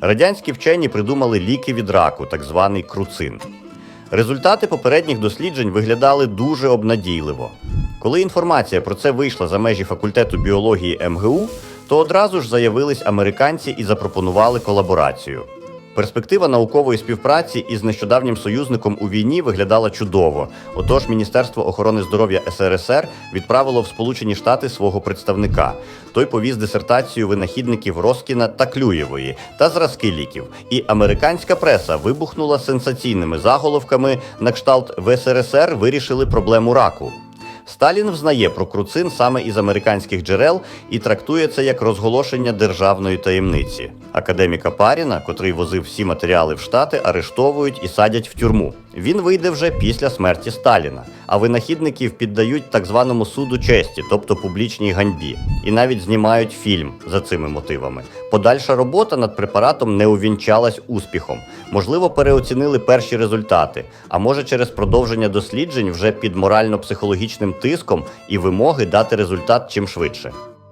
Радянські вчені придумали ліки від раку, так званий круцин. Результати попередніх досліджень виглядали дуже обнадійливо. Коли інформація про це вийшла за межі факультету біології МГУ, то одразу ж заявились американці і запропонували колаборацію. Перспектива наукової співпраці із нещодавнім союзником у війні виглядала чудово. Отож, Міністерство охорони здоров'я СРСР відправило в Сполучені Штати свого представника. Той повіз дисертацію винахідників Роскіна та Клюєвої та зразки ліків. І американська преса вибухнула сенсаційними заголовками на кшталт в СРСР вирішили проблему раку. Сталін взнає про круцин саме із американських джерел і трактує це як розголошення державної таємниці. Академіка Паріна, котрий возив всі матеріали в Штати, арештовують і садять в тюрму. Він вийде вже після смерті Сталіна, а винахідників піддають так званому суду честі, тобто публічній ганьбі, і навіть знімають фільм за цими мотивами. Подальша робота над препаратом не увінчалась успіхом. Можливо, переоцінили перші результати, а може через продовження досліджень вже під морально-психологічним тиском і вимоги дати результат чим швидше.